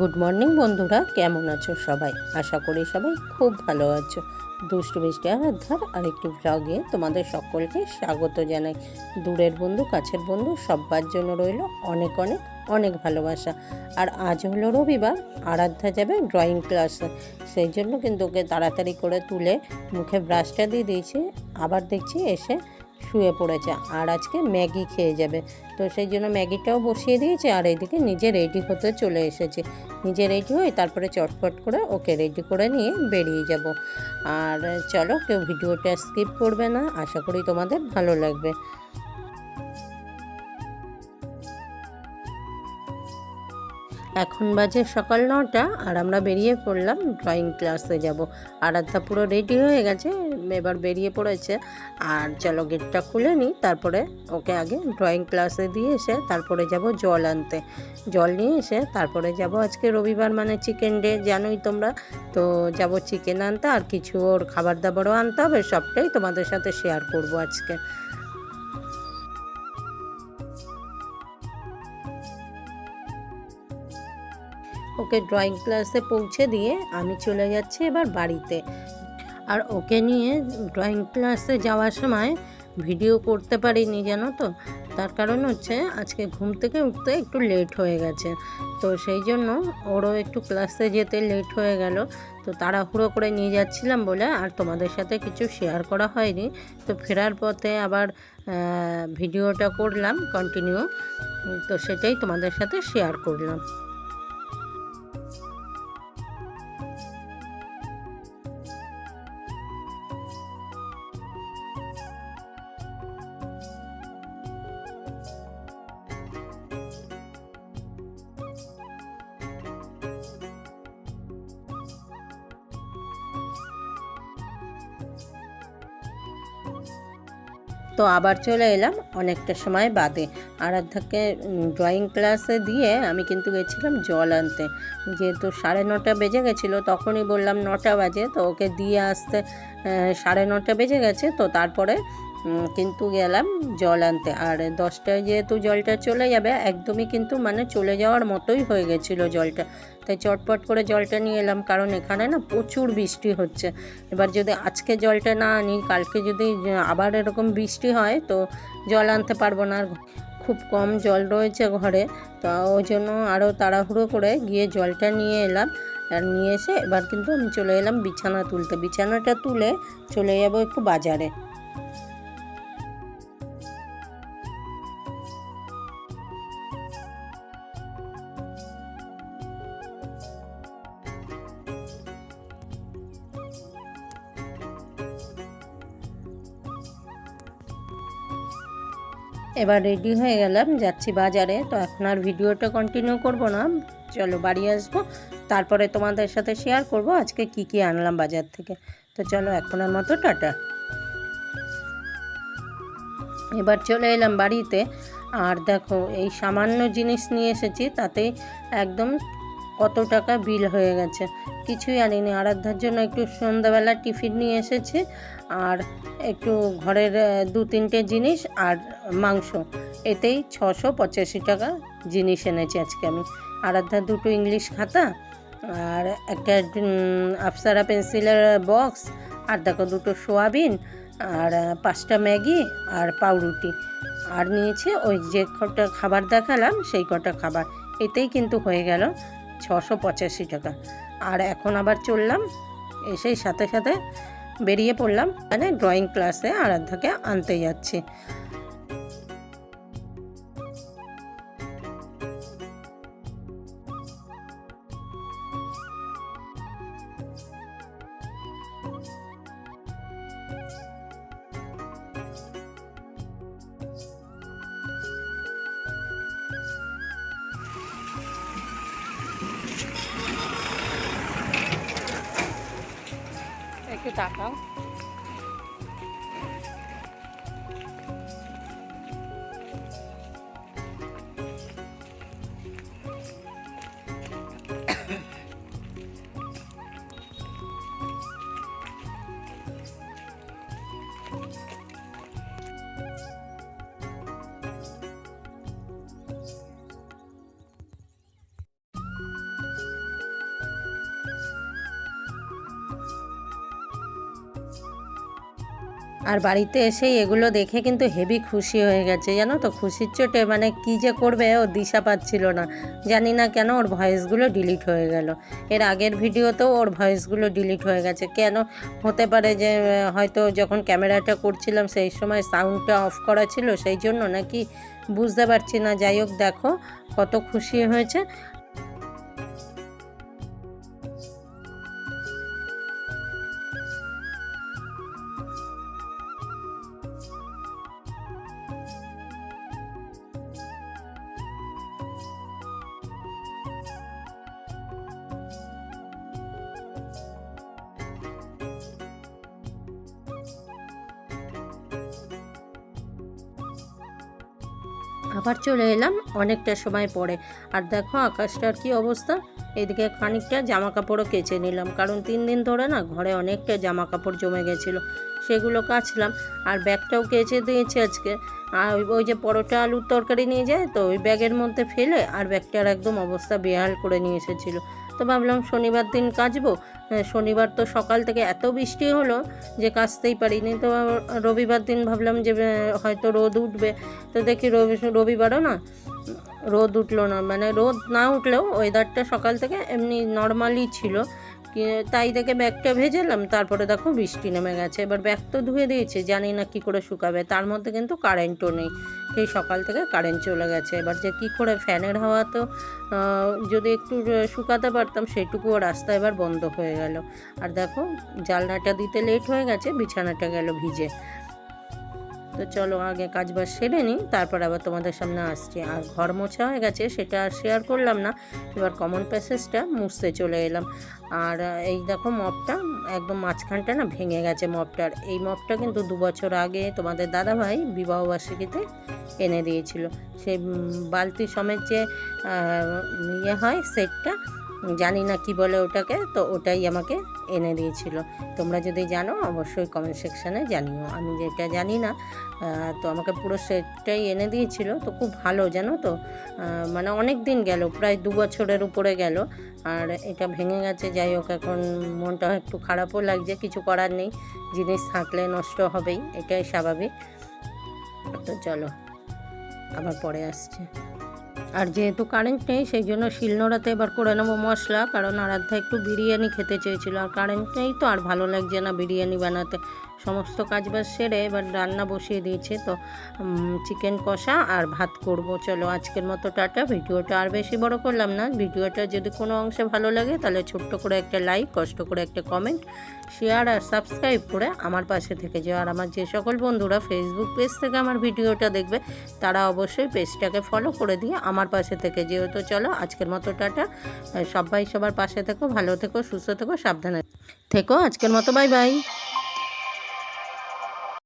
Good morning বন্ধুরা। কেমন আছো সবাই? আশা করি সবাই খুব ভালো আছো। দুষ্টু মিষ্টি আরাধ্যার আরেকটি ব্লগে তোমাদের সকলকে স্বাগত জানাই। দূরের বন্ধু, কাছের বন্ধু সবার জন্য রইল অনেক অনেক অনেক ভালোবাসা। আর আজ হলো রবিবার, আরাধ্যা যাবে ড্রয়িং ক্লাসে সেই জন্য কিন্তু ওকে তাড়াতাড়ি করে তুলে মুখে ব্রাশটা দিয়ে দিয়েছি। আবার দেখছি এসে শুয়ে পড়েছে আর আজকে ম্যাগি খেয়ে যাবে। তো সেই জন্য ম্যাগিটাও বসিয়ে দিয়েছে আর এইদিকে নিজে রেডি হতে চলে এসেছে। নিজে রেডি হয়ে তারপরে চটপট করে ওকে রেডি করে নিয়ে বেরিয়ে যাব। আর চলো কেউ ভিডিওটা স্কিপ করবে না, আশা করি তোমাদের ভালো লাগবে। এখন বাজে সকাল নটা আর আমরা বেরিয়ে পড়লাম ড্রয়িং ক্লাসে যাব। আরাধ্যা পুরো রেডি হয়ে গেছে, এবার বেরিয়ে পড়েছে। আর চলো গেটটা খুলে নিই, তারপরে ওকে আগে ড্রয়িং ক্লাসে দিয়ে এসে তারপরে যাব জল আনতে। জল নিয়ে এসে তারপরে যাব আজকে রবিবার মানে চিকেন ডে জানোই তোমরা। তো যাব চিকেন আনতে আর কিছু ওর খাবার দাবারও আনতে হবে, সবটাই তোমাদের সাথে শেয়ার করব আজকে। ওকে ড্রয়িং ক্লাসে পৌঁছে দিয়ে আমি চলে যাচ্ছি এবার বাড়িতে। আর ওকে নিয়ে ড্রয়িং ক্লাসে যাওয়ার সময় ভিডিও করতে পারিনি, জানো তো? তার কারণ হচ্ছে আজকে ঘুম থেকে উঠতে একটু লেট হয়ে গেছে। তো সেই জন্য ওরও একটু ক্লাসে যেতে লেট হয়ে গেল। তো তাড়াহুড়ো করে নিয়ে যাচ্ছিলাম বলে আর তোমাদের সাথে কিছু শেয়ার করা হয়নি। তো ফেরার পথে আবার ভিডিওটা করলাম কন্টিনিউ। তো সেটাই তোমাদের সাথে শেয়ার করলাম। তো আবার চলে এলাম অনেকটা সময় বাদে। আরাধ্যাকে ড্রয়িং ক্লাসে দিয়ে আমি কিন্তু গেছিলাম জল আনতে। যেহেতু সাড়ে নটা বেজে গেছিল, তখনই বললাম নটা বাজে, তো ওকে দিয়ে আসতে সাড়ে নটা বেজে গেছে, তো তারপরে কিন্তু গেলাম জল আনতে। আর দশটায় যেহেতু জলটা চলে যাবে, একদমই কিন্তু মানে চলে যাওয়ার মতোই হয়ে গেছিল জলটা। তাই চটপট করে জলটা নিয়ে এলাম, কারণ এখানে না প্রচুর বৃষ্টি হচ্ছে। এবার যদি আজকে জলটা না আনি, কালকে যদি আবার এরকম বৃষ্টি হয়, তো জল আনতে পারব না। আর খুব কম জল রয়েছে ঘরে, তো ওই জন্য আরও তাড়াহুড়ো করে গিয়ে জলটা নিয়ে এলাম। আর নিয়ে এসে এবার কিন্তু আমি চলে এলাম বিছানা তুলতে। বিছানাটা তুলে চলে যাব একটু বাজারে। এবার রেডি হয়ে গেলাম, যাচ্ছি বাজারে। তো এখন আর ভিডিওটা কন্টিনিউ করব না। চলো বাড়ি আসব। তারপরে তোমাদের সাথে শেয়ার করব আজকে কি কি আনলাম বাজার থেকে। তো চলো এখনের মতো, টাটা। এবার চলে এলাম বাড়িতে। আর দেখো, এই সামান্য জিনিস নিয়ে এসেছি, তাতে একদম কত টাকা বিল হয়ে গেছে? কিছুই আনিনি। আরাধ্যার জন্য একটু সন্ধ্যাবেলা টিফিন নিয়ে এসেছি, আর একটু ঘরের দু তিনটে জিনিস আর মাংস। এতেই ছশো পঁচাশি টাকা জিনিস এনেছি আজকে আমি। আরাধ্যার দুটো ইংলিশ খাতা, আর একটা আফসারা পেন্সিলের বক্স, আর দেখো দুটো সোয়াবিন, আর পাঁচটা ম্যাগি আর পাউরুটি। আর নিয়েছে ওই যে কটা খাবার দেখালাম, সেই কটা খাবার। এতেই কিন্তু হয়ে গেল। ছশো পঁচাশি টাকা। আর এখন আবার চললাম, এসেই সাথে সাথে বেরিয়ে পড়লাম মানে ড্রয়িং ক্লাসে আরাধ্যাকে আনতে যাচ্ছি। একটু তাকাও আর বাড়িতে এসেই এগুলো দেখে কিন্তু হেভি খুশি হয়ে গেছে, জানো তো? খুশির চোটে মানে কি যে করবে ও দিশা পাচ্ছিল না। জানি না কেন ওর ভয়েসগুলো ডিলিট হয়ে গেল। এর আগের ভিডিওতেও ওর ভয়েসগুলো ডিলিট হয়ে গেছে। কেন? হতে পারে যে হয়তো যখন ক্যামেরাটা করছিলাম সেই সময় সাউন্ডটা অফ করা ছিল, সেই জন্য নাকি বুঝতে পারছি না। যাই হোক, দেখো কত খুশি হয়েছে। আবার চলে এলাম অনেকটা সময় পরে। আর দেখো আকাশটার কি অবস্থা? এদিকে খানিকটা জামা কাপড়ও কেচে নিলাম, কারণ তিন দিন ধরে না ঘরে অনেকটা জামা কাপড় জমে গেছিল। সেগুলো কাচলাম। আর ব্যাগটাও কেচে দিয়েছি আজকে। আর ওই- যে পরোটা আলুর তরকারি নিয়ে যায় তো ওই ব্যাগের মধ্যে ফেলে আর ব্যাগটার একদম অবস্থা বেহাল করে নিয়ে এসেছিল। তো ভাবলাম শনিবার দিন কাচবো। হ্যাঁ, শনিবার তো সকাল থেকে এত বৃষ্টি হলো যে কাচতেই পারিনি। তো রবিবার দিন ভাবলাম যে হয়তো রোদ উঠবে। তো দেখি রবি রবিবারও না রোদ উঠল না। মানে রোদ না উঠলেও ওয়েদারটা সকাল থেকে এমনি নর্মালই ছিল। তাই দেখে ব্যাগটা ভেজালাম, তারপরে দেখো বৃষ্টি নেমে গেছে। এবার ব্যাগ তো ধুয়ে দিয়েছে, জানি না কি করে শুকাবে। তার মধ্যে কিন্তু কারেন্টও নেই, সেই সকাল থেকে কারেন্ট চলে গেছে। এবার যে কি করে ফ্যানের হাওয়া তো যদি একটু শুকাতে পারতাম, সেটুকুও রাস্তা এবার বন্ধ হয়ে গেল। আর দেখো জালনাটা দিতে লেট হয়ে গেছে, বিছানাটা গেল ভিজে। তো চলো আগে কাজ বাজ সেরে নিই, তারপর আবার তোমাদের সামনে আসছি। আর ঘর মোছা হয়ে গেছে, সেটা আর শেয়ার করলাম না। এবার কমন প্যাসেজটা মুছতে চলে এলাম। আর এই দেখো মপটা একদম মাঝখানটা না ভেঙে গেছে মপটার এই মপটা কিন্তু দু বছর আগে তোমাদের দাদাভাই বিবাহবার্ষিকীতে এনে দিয়েছিল। সেই বালতি সমেত যে ইয়ে হয় সেটটা জানি না কি বলে ওটাকে, তো ওটাই আমাকে এনে দিয়েছিল। তোমরা যদি জানো, অবশ্যই কমেন্ট সেকশানে জানিও। আমি যেটা জানি না তো আমাকে পুরো সেটটাই এনে দিয়েছিল। তো খুব ভালো, জানো তো? মানে অনেক দিন গেল, প্রায় দু বছরের উপরে গেল। আর এটা ভেঙে গেছে, যাই হোক, এখন মনটা একটু খারাপও লাগছে, কিছু করার নেই। জিনিস থাকলে নষ্ট হবেই, এটাই স্বাভাবিক। তো চলো, আবার পরে আসছে। আর যেহেতু কারেন্ট নেই, সেই জন্য শিলনোড়াতে এবার করে নেব মশলা, কারণ আরাধ্যা একটু বিরিয়ানি খেতে চেয়েছিল। আর কারেন্ট নেই তো, আর ভালো লাগছে না বিরিয়ানি বানাতে। সমস্ত কাজ বাজ সেরে এবার রান্না বসিয়ে দিয়েছে, তো চিকেন কষা আর ভাত করব। চলো, আজকের মতো টাটা। ভিডিওটা আর বেশি বড় করলাম না। ভিডিওটা যদি কোনো অংশে ভালো লাগে, তাহলে ছোট্ট করে একটা লাইক কষ্ট করে একটা কমেন্ট শেয়ার আর সাবস্ক্রাইব করে আমার পাশে থেকে যাও। আর আমার যে সকল বন্ধুরা ফেসবুক পেজ থেকে আমার ভিডিওটা দেখবে, তারা অবশ্যই পেজটাকে ফলো করে দিয়ে আমার পাশে থেকে যেহেতু চলো আজকের মতো টাটা। সবাই সবার পাশে থেকো, ভালো থেকো, সুস্থ থেকো, সাবধানে থেকো। আজকের মতো বাই বাই।